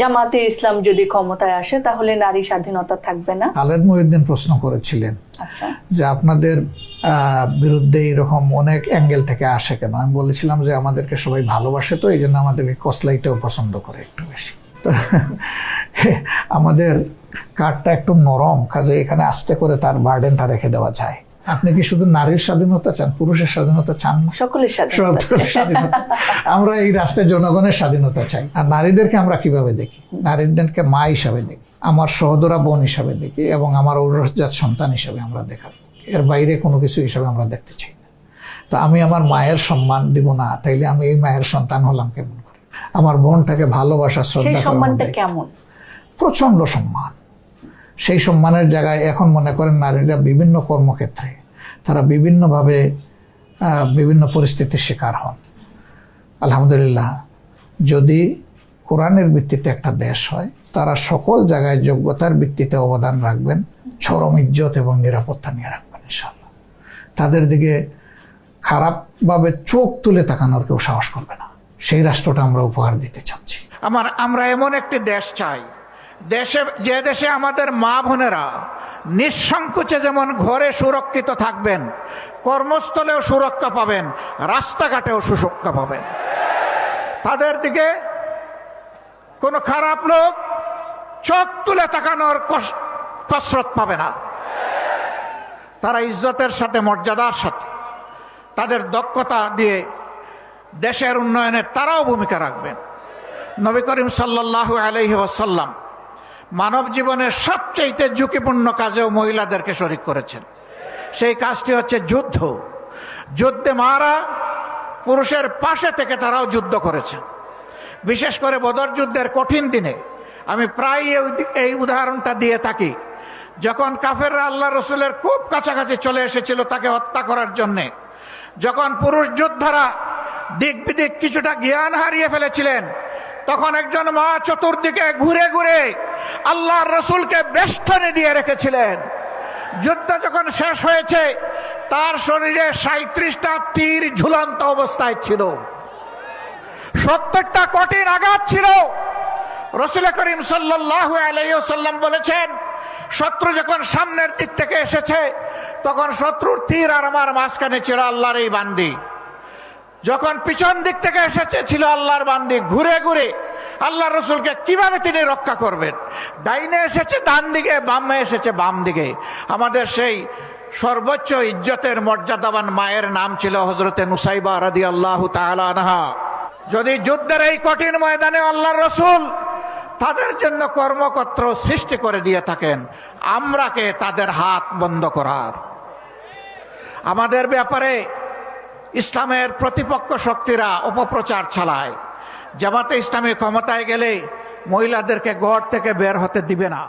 জামাতে ইসলাম যদি ক্ষমতায় আসে তাহলে নারী স্বাধীনতা থাকবে না? খালেদ মহিউদ্দিন প্রশ্ন করেছিলেন আচ্ছা। যে আপনাদের বিরুদ্ধে এরকম অনেক অ্যাঙ্গেল থেকে আসে কেন? আমি বলেছিলাম যে আমাদেরকে সবাই ভালোবাসে তো এই জন্য আমাদেরকে কসলাইতেও পছন্দ করে একটু বেশি। আমাদের কাঠটা একটু নরম কাজে এখানে আস্তে করে তার বার্ডেনটা রেখে দেওয়া যায়। আপনি কি শুধু নারীর স্বাধীনতা চান পুরুষের স্বাধীনতা চান না? সকলের স্বাধীনতা আমরা এই রাষ্ট্রের জনগণের স্বাধীনতা চাই। আর নারীদেরকে আমরা কীভাবে দেখি? নারীদেরকে মা হিসাবে দেখি আমার সহদরা বোন হিসাবে দেখি এবং আমার ঔরসজাত সন্তান হিসাবে আমরা দেখার এর বাইরে কোনো কিছু হিসাবে আমরা দেখতে চাই না। তো আমি আমার মায়ের সম্মান দিব না তাইলে আমি এই মায়ের সন্তান হলাম কেমন করে? আমার বোনটাকে ভালোবাসা শ্রদ্ধা সম্মানটা কেমন? প্রচণ্ড সম্মান। সেই সম্মানের জায়গায় এখন মনে করেন নারীরা বিভিন্ন কর্মক্ষেত্রে তারা বিভিন্নভাবে বিভিন্ন পরিস্থিতির শিকার হন। আলহামদুলিল্লাহ, যদি কোরআনের ভিত্তিতে একটা দেশ হয়, তারা সকল জায়গায় যোগ্যতার ভিত্তিতে অবদান রাখবেন, চরম ইজ্জত এবং নিরাপত্তা নিয়ে রাখবেন, ইনশাআল্লাহ। তাদের দিকে খারাপভাবে চোখ তুলে তাকানোর কেউ সাহস করবে না। সেই রাষ্ট্রটা আমরা উপহার দিতে চাচ্ছি। আমার, আমরা এমন একটি দেশ চাই দেশে, যে দেশে আমাদের মা বোনেরা নিঃসংকোচে যেমন ঘরে সুরক্ষিত থাকবেন, কর্মস্থলেও সুরক্ষা পাবেন, রাস্তাঘাটেও সুরক্ষা পাবেন। তাদের দিকে কোনো খারাপ লোক চোখ তুলে তাকানোর কস- কসরত পাবে না। তারা ইজ্জতের সাথে, মর্যাদার সাথে তাদের দক্ষতা দিয়ে দেশের উন্নয়নে তারাও ভূমিকা রাখবেন। নবী করিম সাল্লাহ আলহি মানব জীবনের সবচেয়ে ঝুঁকিপূর্ণ কাজেও মহিলাদেরকে শরিক করেছেন। সেই কাজটি হচ্ছে যুদ্ধ। যুদ্ধে মারা পুরুষের পাশে থেকে তারাও যুদ্ধ করেছে বিশেষ করে বদর যুদ্ধের কঠিন দিনে আমি প্রায় এই উদাহরণটা দিয়ে থাকি। যখন কাফেররা আল্লাহ রসুলের খুব কাছাকাছি চলে এসেছিল তাকে হত্যা করার জন্যে, যখন পুরুষ যোদ্ধারা দিক বিদিক কিছুটা জ্ঞান হারিয়ে ফেলেছিলেন, তখন একজন মা চতুর্দিকে ঘুরে ঘুরে আল্লাহর রসুলকে বেষ্টনে দিয়ে রেখেছিলেন। যুদ্ধ যখন শেষ হয়েছে, তার শরীরে সাঁত্রিশটা তীর ঝুলন্ত অবস্থায় ছিল। সত্তরটা কঠিন আঘাত ছিল। রসুল করিম সাল্লাহ বলেছেন, শত্রু যখন সামনের দিক থেকে এসেছে, তখন শত্রুর তীর আর আমার মাঝখানে ছিল আল্লাহর এই বান্দি। যখন পিছন দিক থেকে এসেছে, ছিল আল্লাহর বান্দি। ঘুরে ঘুরে আল্লাহ রসুলকে কীভাবে তিনি রক্ষা করবেন? ডাইনে এসেছে, ডান দিকে, বামে এসেছে, বাম দিকে। আমাদের সেই সর্বোচ্চ ইজ্জতের মর্যাদাবান মায়ের নাম ছিল হজরতে নুসাইবা রাদি আল্লাহ তালানহা যদি যুদ্ধের এই কঠিন ময়দানে আল্লাহর রসুল তাদের জন্য কর্মকর্ত সৃষ্টি করে দিয়ে থাকেন আমরাকে তাদের হাত বন্ধ করার? আমাদের ব্যাপারে ইসলামের প্রতিপক্ষ শক্তিরা অপপ্রচার চালায়। জামাতে ইসলামী ক্ষমতায় গেলে মহিলাদেরকে গড় থেকে বের হতে দিবে না।